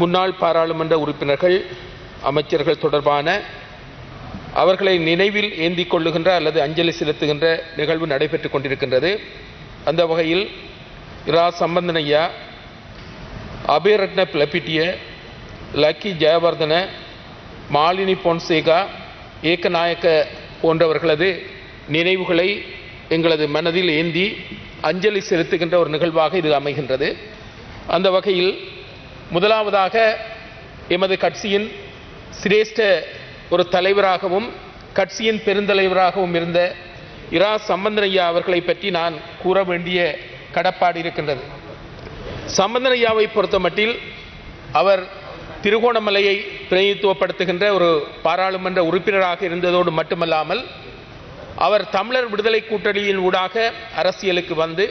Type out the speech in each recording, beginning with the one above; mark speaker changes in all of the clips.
Speaker 1: முன்னாள் பாராளுமன்ற உறுப்பினர்கள் அமைச்சர்கள் தொடர்பான அவர்களை நினைவில் ஏந்திக் கொள்ளுகின்ற அல்லது அஞ்சலி செலுத்துகின்ற நிகழ்வு நடைபெற்றுக் கொண்டிருக்கின்றது. அந்த வகையில் இரா சம்பந்தனையா அபிரட்ன பிளப்பிட்டிய லக்கி ஜெயவர்தன மாலினி பொன்சேகா ஏக்கநாயக்க போன்றவர்களது நினைவுகளை எங்களது மனதில் ஏந்தி அஞ்சலி செலுத்துகின்ற ஒரு நிகழ்வாக இது அமைகின்றது. அந்த வகையில் முதலாவதாக எமது கட்சியின் சிரேஷ்ட ஒரு தலைவராகவும் கட்சியின் பெருந்தலைவராகவும் இருந்த இரா சம்பந்தனையா அவர்களை பற்றி நான் கூற வேண்டிய கடப்பாடு இருக்கின்றது. சம்பந்தனையாவை பொறுத்தமட்டில் அவர் திருகோணமலையை பிரதிநிதித்துவப்படுத்துகின்ற ஒரு பாராளுமன்ற உறுப்பினராக இருந்ததோடு மட்டுமல்லாமல் அவர் தமிழர் விடுதலை கூட்டணியின் ஊடாக அரசியலுக்கு வந்து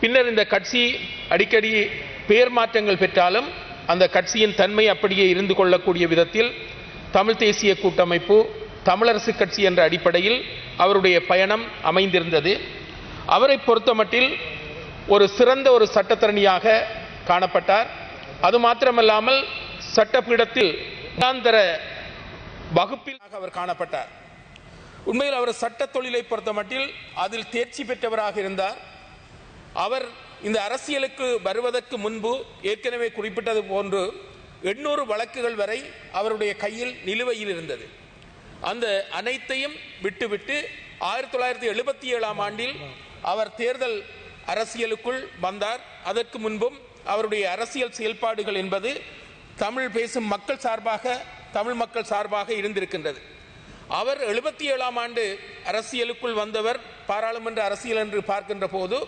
Speaker 1: பின்னர் இந்த கட்சி அடிக்கடி பேர் மாற்றங்கள் பெற்றாலும் அந்த கட்சியின் தன்மை அப்படியே இருந்து கொள்ளக்கூடிய விதத்தில் தமிழ் தேசிய கூட்டமைப்பு தமிழரசு கட்சி என்ற அடிப்படையில் அவருடைய பயணம் அமைந்திருந்தது. அவரை பொறுத்தமட்டில் ஒரு சிறந்த ஒரு சட்டத்தரணியாக காணப்பட்டார். அது மாத்திரமல்லாமல் சட்டப்பீடத்தில் இராந்தர வகுப்பில் அவர் காணப்பட்டார். உண்மையில் அவர் சட்ட தொழிலை பொறுத்தமட்டில் அதில் தேர்ச்சி பெற்றவராக இருந்தார். அவர் இந்த அரசியலுக்கு வருவதற்கு முன்பு ஏற்கனவே குறிப்பிட்டது போன்று எண்ணூறு வழக்குகள் வரை அவருடைய கையில் நிலுவையில் இருந்தது. அந்த அனைத்தையும் விட்டுவிட்டு ஆயிரத்தி தொள்ளாயிரத்தி எழுபத்தி ஏழாம் ஆண்டில் அவர் தேர்தல் அரசியலுக்குள் வந்தார். அதற்கு முன்பும் அவருடைய அரசியல் செயல்பாடுகள் என்பது தமிழ் பேசும் மக்கள் சார்பாக தமிழ் மக்கள் சார்பாக இருந்திருக்கின்றது. அவர் எழுபத்தி ஏழாம் ஆண்டு அரசியலுக்குள் வந்தவர் பாராளுமன்ற அரசியல் என்று பார்க்கின்ற போது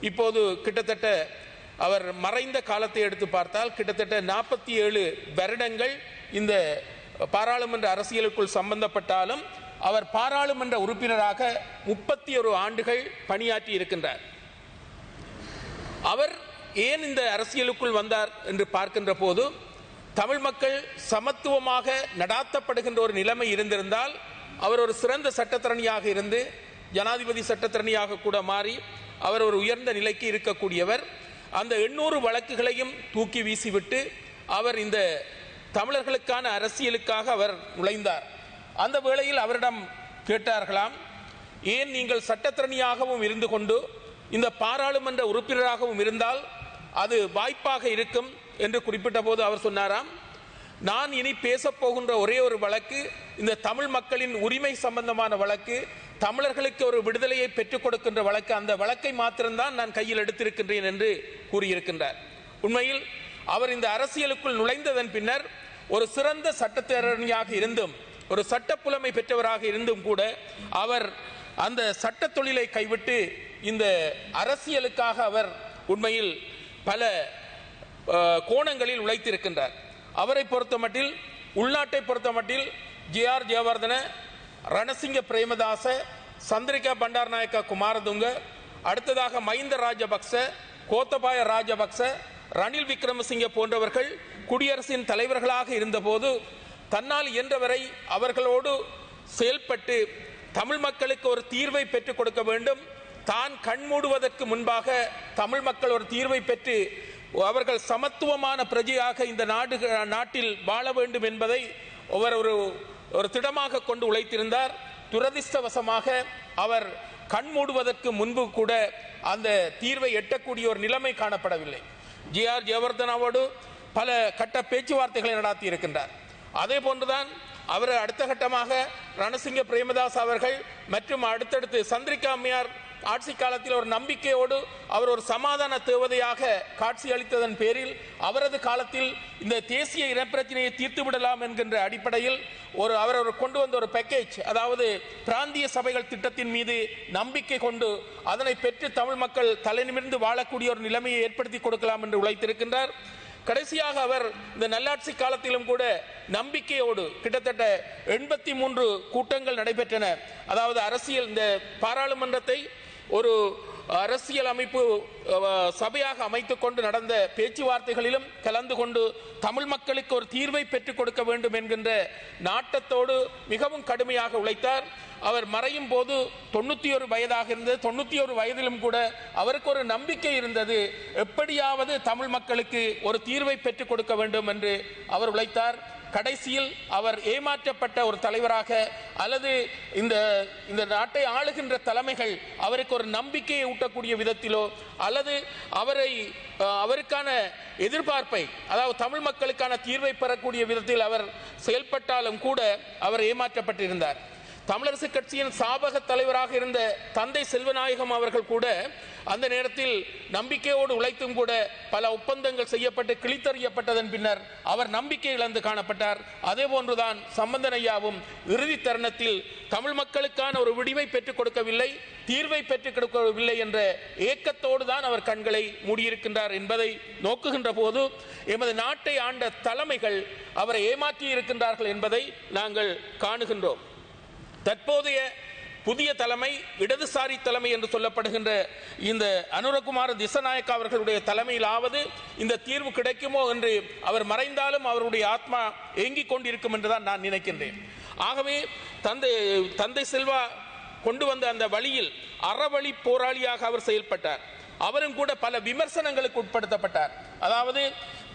Speaker 1: இப்போது கிட்டத்தட்ட அவர் மறைந்த காலத்தை எடுத்து பார்த்தால் கிட்டத்தட்ட நாற்பத்தி ஏழு வருடங்கள் இந்த பாராளுமன்ற அரசியலுக்குள் சம்பந்தப்பட்டாலும் அவர் பாராளுமன்ற உறுப்பினராக முப்பத்தி ஒரு ஆண்டுகள் பணியாற்றி இருக்கின்றார். அவர் ஏன் இந்த அரசியலுக்குள் வந்தார் என்று பார்க்கின்ற போது தமிழ் மக்கள் சமத்துவமாக நடாத்தப்படுகின்ற ஒரு நிலைமை இருந்திருந்தால் அவர் ஒரு சிறந்த சட்டத்தரணியாக இருந்து ஜனாதிபதி சட்டத்தரணியாக கூட மாறி அவர் ஒரு உயர்ந்த நிலைக்கு இருக்கக்கூடியவர். அந்த எண்ணூறு வழக்குகளையும் தூக்கி வீசிவிட்டு அவர் இந்த தமிழர்களுக்கான அரசியலுக்காக அவர் நுழைந்தார். அந்த வேளையில் அவரிடம் கேட்டார்களாம் ஏன் நீங்கள் சட்டத்திறனியாகவும் இருந்து கொண்டு இந்த பாராளுமன்ற உறுப்பினராகவும் இருந்தால் அது வாய்ப்பாக இருக்கும்? என்று குறிப்பிட்ட போது அவர் சொன்னாராம் நான் இனி பேசப் போகின்ற ஒரே ஒரு வழக்கு இந்த தமிழ் மக்களின் உரிமை சம்பந்தமான வழக்கு தமிழர்களுக்கு ஒரு விடுதலையை பெற்றுக் கொடுக்கின்ற வழக்கு அந்த வழக்கை மாத்திரம்தான் நான் கையில் எடுத்திருக்கின்றேன் என்று கூறியிருக்கின்றார். உண்மையில் அவர் இந்த அரசியலுக்குள் நுழைந்ததன் பின்னர் ஒரு சிறந்த சட்டத்தரணியாக இருந்தும் ஒரு சட்ட புலமை பெற்றவராக இருந்தும் கூட அவர் அந்த சட்ட தொழிலை கைவிட்டு இந்த அரசியலுக்காக அவர் உண்மையில் பல கோணங்களில் உழைத்திருக்கின்றார். அவரை பொறுத்தமட்டில் உள்நாட்டை பொறுத்தமட்டில் ஜே ஆர் ஜெயவர்தன ரணசிங்க பிரேமதாச சந்திரிகா பண்டாரநாயக்கா குமாரதுங்க அடுத்ததாக மஹிந்த ராஜபக்ச கோத்தபாய ராஜபக்ச ரணில் விக்ரமசிங்க போன்றவர்கள் குடியரசின் தலைவர்களாக இருந்தபோது தன்னால் இயன்றவரை அவர்களோடு செயல்பட்டு தமிழ் மக்களுக்கு ஒரு தீர்வை பெற்றுக் கொடுக்க வேண்டும். தான் கண் மூடுவதற்கு முன்பாக தமிழ் மக்கள் ஒரு தீர்வை பெற்று அவர்கள் சமத்துவமான பிரஜையாக இந்த நாடு நாட்டில் வாழ வேண்டும் என்பதை அவர் ஒரு ஒரு திடமாக கொண்டு உழைத்திருந்தார். துரதிர்ஷ்டவசமாக அவர் கண் மூடுவதற்கு முன்பு கூட அந்த தீர்வை எட்டக்கூடிய ஒரு நிலைமை காணப்படவில்லை. ஜி ஆர் ஜெயவர்தனாவோடு பல கட்ட பேச்சுவார்த்தைகளை நடாத்தி இருக்கின்றார். அதே போன்றுதான் அவர் அடுத்த கட்டமாக ரணசிங்க பிரேமதாஸ் அவர்கள் மற்றும் அடுத்தடுத்து சந்திரிகா அம்மையார் ஆட்சி காலத்தில் ஒரு நம்பிக்கையோடு அவர் ஒரு சமாதான தேவதையாக காட்சி அளித்ததன் பேரில் அவரது காலத்தில் இந்த தேசிய இனப்பிரச்சனையை தீர்த்து விடலாம் என்கின்ற அடிப்படையில் ஒரு அவர் கொண்டு வந்த ஒரு பேக்கேஜ் அதாவது பிராந்திய சபைகள் திட்டத்தின் மீது நம்பிக்கை கொண்டு அதனை பெற்று தமிழ் மக்கள் தலைநிமிர்ந்து வாழக்கூடிய ஒரு நிலைமையை ஏற்படுத்தி கொடுக்கலாம் என்று உழைத்திருக்கின்றார். கடைசியாக அவர் இந்த நல்லாட்சி காலத்திலும் கூட நம்பிக்கையோடு கிட்டத்தட்ட எண்பத்தி மூன்று கூட்டங்கள் நடைபெற்றன. அதாவது அரசியல் இந்த பாராளுமன்றத்தை ஒரு அரசியல் அமைப்பு சபையாக அமைத்து கொண்டு நடந்த பேச்சுவார்த்தைகளிலும் கலந்து கொண்டு தமிழ் மக்களுக்கு ஒரு தீர்வை பெற்றுக் கொடுக்க வேண்டும் என்கின்ற நாட்டத்தோடு மிகவும் கடுமையாக உழைத்தார். அவர் மறையும் போது தொண்ணூத்தி ஒரு வயதாக இருந்தது. தொண்ணூற்றி ஒரு வயதிலும் கூட அவருக்கு ஒரு நம்பிக்கை இருந்தது. எப்படியாவது தமிழ் மக்களுக்கு ஒரு தீர்வை பெற்றுக் கொடுக்க வேண்டும் என்று அவர் உழைத்தார். கடைசியில் அவர் ஏமாற்றப்பட்ட ஒரு தலைவராக அல்லது இந்த இந்த நாட்டை ஆளுகின்ற தலைமைகள் அவருக்கு ஒரு நம்பிக்கையை ஊட்டக்கூடிய விதத்திலோ அல்லது அவரை அவருக்கான எதிர்பார்ப்பை அதாவது தமிழ் மக்களுக்கான தீர்வை பெறக்கூடிய விதத்தில் அவர் செயல்பட்டாலும் கூட அவர் ஏமாற்றப்பட்டிருந்தார். தமிழரசு கட்சியின் சாபக தலைவராக இருந்த தந்தை செல்வநாயகம் அவர்கள் கூட அந்த நேரத்தில் நம்பிக்கையோடு உழைத்தும் கூட பல ஒப்பந்தங்கள் செய்யப்பட்டு கிழித்தறியப்பட்டதன் பின்னர் அவர் நம்பிக்கை இழந்து காணப்பட்டார். அதே போன்றுதான் சம்பந்தனையாவும் இறுதி தருணத்தில் தமிழ் மக்களுக்கான ஒரு விடிவை பெற்றுக் கொடுக்கவில்லை தீர்வை பெற்றுக் கொடுக்கவில்லை என்ற ஏக்கத்தோடு தான் அவர் கண்களை மூடியிருக்கின்றார் என்பதை நோக்குகின்ற போது எமது நாட்டை ஆண்ட தலைமைகள் அவரை ஏமாற்றி இருக்கின்றார்கள் என்பதை நாங்கள் காணுகின்றோம். தற்போதைய புதிய தலைமை இடதுசாரி தலைமை என்று சொல்லப்படுகின்ற இந்த அனுரகுமார திசநாயக்க அவர்களுடைய தலைமையிலாவது இந்த தீர்வு கிடைக்குமோ என்று அவர் மறைந்தாலும் அவருடைய ஆத்மா ஏங்கிக் கொண்டிருக்கும் என்றுதான் நான் நினைக்கின்றேன். ஆகவே தந்தை தந்தை செல்வா கொண்டு வந்த அந்த வழியில் அறவழி போராளியாக அவர் செயல்பட்டார். அவரும் கூட பல விமர்சனங்களுக்கு உட்படுத்தப்பட்டார். அதாவது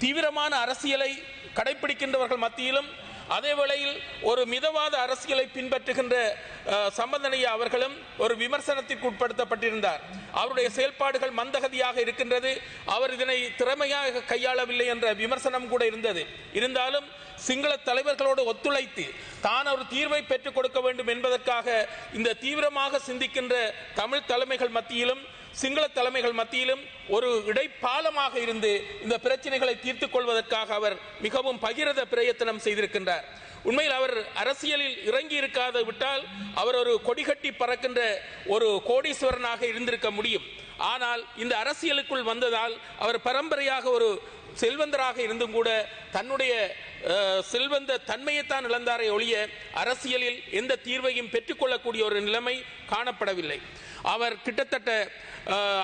Speaker 1: தீவிரமான அரசியலை கடைபிடிக்கின்றவர்கள் மத்தியிலும் அதே வேளையில் ஒரு மிதவாத அரசியலை பின்பற்றுகின்ற சம்பந்தனையை சம்பந்தனையா அவர்களும் ஒரு விமர்சனத்திற்கு உட்படுத்தப்பட்டிருந்தார். அவருடைய செயல்பாடுகள் மந்தகதியாக இருக்கின்றது. அவர் இதனை திறமையாக கையாளவில்லை என்ற விமர்சனம் கூட இருந்தது. இருந்தாலும் சிங்கள தலைவர்களோடு ஒத்துழைத்து தான் ஒரு தீர்வை பெற்றுக் கொடுக்க வேண்டும் என்பதற்காக இந்த தீவிரமாக சிந்திக்கின்ற தமிழ் தலைமைகள் மத்தியிலும் சிங்கள தலைமைகள் மத்தியிலும் ஒரு இடைப்பாலமாக இருந்து இந்த பிரச்சனைகளை தீர்த்துக் கொள்வதற்காக அவர் மிகவும் பகிரத பிரயத்தனம் செய்திருக்கின்றார். உண்மையில் அவர் அரசியலில் இறங்கி இருக்காது விட்டால் அவர் ஒரு கொடிகட்டி பறக்கின்ற ஒரு கோடீஸ்வரனாக இருந்திருக்க முடியும். ஆனால் இந்த அரசியலுக்குள் வந்ததால் அவர் பரம்பரையாக ஒரு செல்வந்தராக இருந்தும் கூட தன்னுடைய செல்வந்த தன்மையைத்தான் இழந்தாரே ஒழிய அரசியலில் எந்த தீர்வையும் பெற்றுக்கொள்ளக்கூடிய ஒரு நிலைமை காணப்படவில்லை. அவர் கிட்டத்தட்ட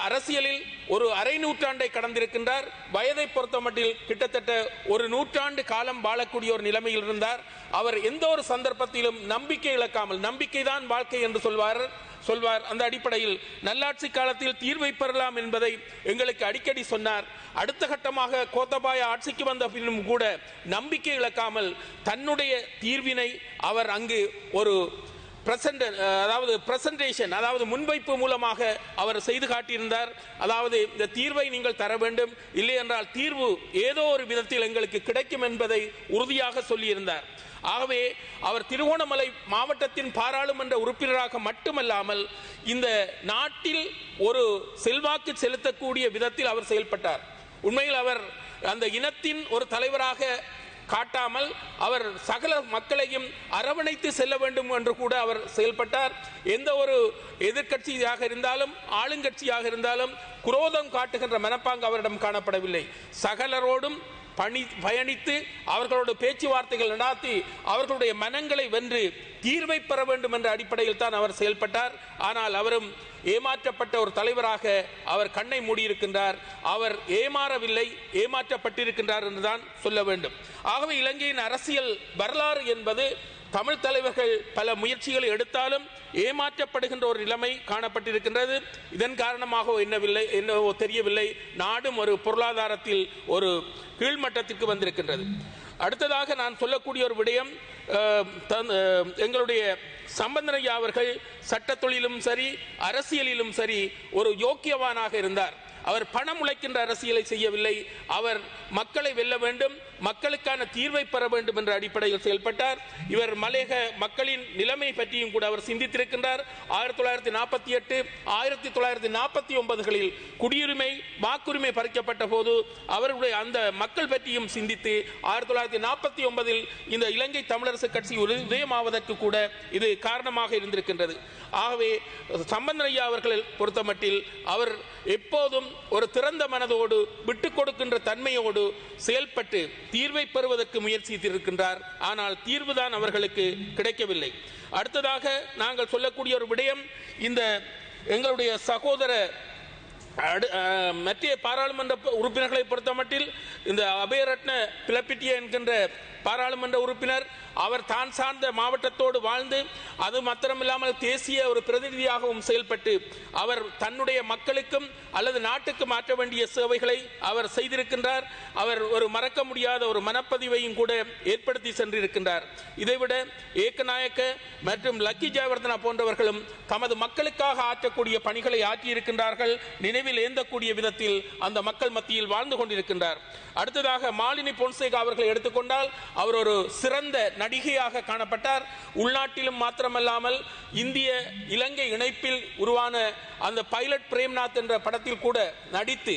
Speaker 1: அரசியலில் ஒரு அரை நூற்றாண்டை கடந்திருக்கின்றார். வயதை பொறுத்தமட்டில் கிட்டத்தட்ட ஒரு நூற்றாண்டு காலம் வாழக்கூடிய ஒரு நிலைமையில் இருந்தார். அவர் எந்த ஒரு சந்தர்ப்பத்திலும் நம்பிக்கை இழக்காமல் நம்பிக்கைதான் வாழ்க்கை என்று சொல்வார் சொல்வார். அந்த அடிப்படையில் நல்லாட்சி காலத்தில் தீர்வை பெறலாம் என்பதை எங்களுக்கு அடிக்கடி சொன்னார். அடுத்த கட்டமாக கோத்தபாய ஆட்சிக்கு வந்த பின்னும் கூட நம்பிக்கை இழக்காமல் தன்னுடைய தீர்வினை அவர் அங்கு ஒரு பிரசன்ட் அதாவது பிரசன்டேஷன் அதாவது முன்வைப்பு மூலமாக அவர் செய்து காட்டியிருந்தார். அதாவது இந்த தீர்வை நீங்கள் தர வேண்டும். இல்லை என்றால் தீர்வு ஏதோ ஒரு விதத்தில் எங்களுக்கு கிடைக்கும் என்பதை உறுதியாக சொல்லியிருந்தார். ஆகவே அவர் திருகோணமலை மாவட்டத்தின் பாராளுமன்ற உறுப்பினராக மட்டுமல்லாமல் இந்த நாட்டில் ஒரு செல்வாக்கு செலுத்தக்கூடிய விதத்தில் அவர் செயல்பட்டார். உண்மையில் அவர் அந்த இனத்தின் ஒரு தலைவராக காட்டாமல் அவர் சகல மக்களையும் அரவணைத்து செல்ல வேண்டும் என்று கூட அவர் செயல்பட்டார். எந்த ஒரு எதிர்க்கட்சியாக இருந்தாலும் ஆளுங்கட்சியாக இருந்தாலும் குரோதம் காட்டுகின்ற மனப்பாங்கு அவரிடம் காணப்படவில்லை. சகலரோடும் பணி பயணித்து அவர்களோட பேச்சுவார்த்தைகள் நடாத்தி அவர்களுடைய மனங்களை வென்று தீர்வை பெற வேண்டும் என்ற அடிப்படையில் தான் அவர் செயல்பட்டார். ஆனால் அவரும் ஏமாற்றப்பட்ட ஒரு தலைவராக அவர் கண்ணை மூடியிருக்கின்றார். அவர் ஏமாறவில்லை ஏமாற்றப்பட்டிருக்கின்றார் என்றுதான் சொல்ல வேண்டும். ஆகவே இலங்கையின் அரசியல் வரலாறு என்பது தமிழ் தலைவர்கள் பல முயற்சிகளை எடுத்தாலும் ஏமாற்றப்படுகின்ற ஒரு நிலைமை காணப்பட்டிருக்கின்றது. இதன் காரணமாக என்னவில்லை என்னவோ தெரியவில்லை. நாடும் ஒரு பொருளாதாரத்தில் ஒரு கீழ்மட்டத்திற்கு வந்திருக்கின்றது. அடுத்ததாக நான் சொல்லக்கூடிய ஒரு விடயம் எங்களுடைய சம்பந்தனையா அவர்கள் சட்ட தொழிலும் சரி அரசியலிலும் சரி ஒரு யோக்கியவானாக இருந்தார். அவர் பணம் உழைக்கின்ற அரசியலை செய்யவில்லை. அவர் மக்களை வெல்ல வேண்டும். மக்களுக்கான தீர்வை பெற வேண்டும் என்ற அடிப்படையில் செயல்பட்டார். இவர் மலேக மக்களின் நிலைமை பற்றியும் கூட அவர் சிந்தித்திருக்கின்றார். ஆயிரத்தி தொள்ளாயிரத்தி நாற்பத்தி எட்டு ஆயிரத்தி தொள்ளாயிரத்தி நாற்பத்தி ஒன்பதுகளில் குடியுரிமை வாக்குரிமை பறிக்கப்பட்ட போது அவருடைய அந்த மக்கள் பற்றியும் சிந்தித்து ஆயிரத்தி தொள்ளாயிரத்தி நாற்பத்தி ஒன்பதில் இந்த இலங்கை தமிழரசு கட்சி உதயமாவதற்கு கூட இது காரணமாக இருந்திருக்கின்றது. ஆகவே சம்பந்தனையா அவர்கள் பொறுத்தமட்டில் அவர் எப்போதும் ஒரு திறந்த மனதோடு விட்டுக் கொடுக்கின்ற தன்மையோடு செயல்பட்டு தீர்வை பெறுவதற்கு முயற்சித்திருக்கின்றார். ஆனால் தீர்வுதான் அவர்களுக்கு கிடைக்கவில்லை. அடுத்ததாக நாங்கள் சொல்லக்கூடிய ஒரு விடயம் இந்த எங்களுடைய சகோதர அடு- பாராளுமன்ற ப- உறுப்பினர்களை பொறுத்தமட்டில் இந்த அபயரத்ன பிளப்பிட்டிய என்கின்ற பாராளுமன்ற உறுப்பினர் அவர் தான் சார்ந்த மாவட்டத்தோடு வாழ்ந்து அது மாத்திரமில்லாமல் தேசிய ஒரு பிரதிநிதியாகவும் செயல்பட்டு அவர் தன்னுடைய மக்களுக்கும் அல்லது நாட்டுக்கு மாற்ற வேண்டிய சேவைகளை அவர் செய்திருக்கின்றார். அவர் ஒரு மறக்க முடியாத ஒரு மனப்பதிவையும் கூட ஏற்படுத்தி சென்றிருக்கின்றார். இதைவிட ஏக்கநாயக்க மற்றும் லக்கி ஜெயவர்தனா போன்றவர்களும் தமது மக்களுக்காக ஆற்றக்கூடிய பணிகளை ஆற்றியிருக்கின்றார்கள். நினைவில் ஏந்தக்கூடிய விதத்தில் அந்த மக்கள் மத்தியில் வாழ்ந்து கொண்டிருக்கின்றார். அடுத்ததாக மாலினி பொன்சேகா அவர்களை எடுத்துக்கொண்டால் அவர் ஒரு சிறந்த நடிகையாக காணப்பட்டார். உள்நாட்டிலும் மாத்திரமல்லாமல் இந்திய இலங்கை இணைப்பில் உருவான அந்த பைலட் பிரேம்நாத் என்ற படத்தில் கூட நடித்து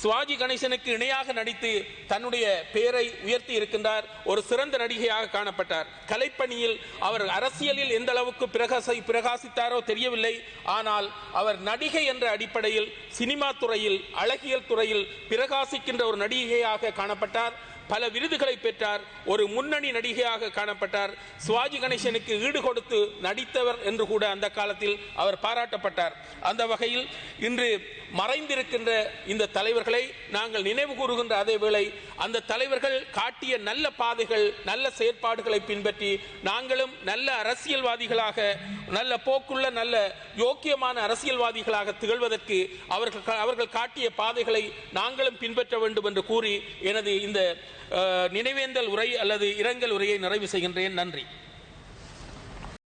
Speaker 1: சுவாஜி கணேசனுக்கு இணையாக நடித்து தன்னுடைய பெயரை உயர்த்தி இருக்கின்றார். ஒரு சிறந்த நடிகையாக காணப்பட்டார். கலைப்பணியில் அவர் அரசியலில் எந்த அளவுக்கு பிரகாசை பிரகாசித்தாரோ தெரியவில்லை. ஆனால் அவர் நடிகை என்ற அடிப்படையில் சினிமா துறையில் அழகியல் துறையில் பிரகாசிக்கின்ற ஒரு நடிகையாக காணப்பட்டார். பல விருதுகளை பெற்றார். ஒரு முன்னணி நடிகையாக காணப்பட்டார். சிவாஜி கணேசனுக்கு ஈடு கொடுத்து நடித்தவர் என்று கூட அந்த காலத்தில் அவர் பாராட்டப்பட்டார். அந்த வகையில் இன்று மறைந்திருக்கின்ற இந்த தலைவர்களை நாங்கள் நினைவு கூறுகின்ற அதே வேளை அந்த தலைவர்கள் காட்டிய நல்ல பாதைகள் நல்ல செயற்பாடுகளை பின்பற்றி நாங்களும் நல்ல அரசியல்வாதிகளாக நல்ல போக்குள்ள நல்ல யோக்கியமான அரசியல்வாதிகளாக திகழ்வதற்கு அவர்கள் அவர்கள் காட்டிய பாதைகளை நாங்களும் பின்பற்ற வேண்டும் என்று கூறி எனது இந்த நினைவேந்தல் உரை அல்லது இரங்கல் உரையை நிறைவு செய்கின்றேன். நன்றி.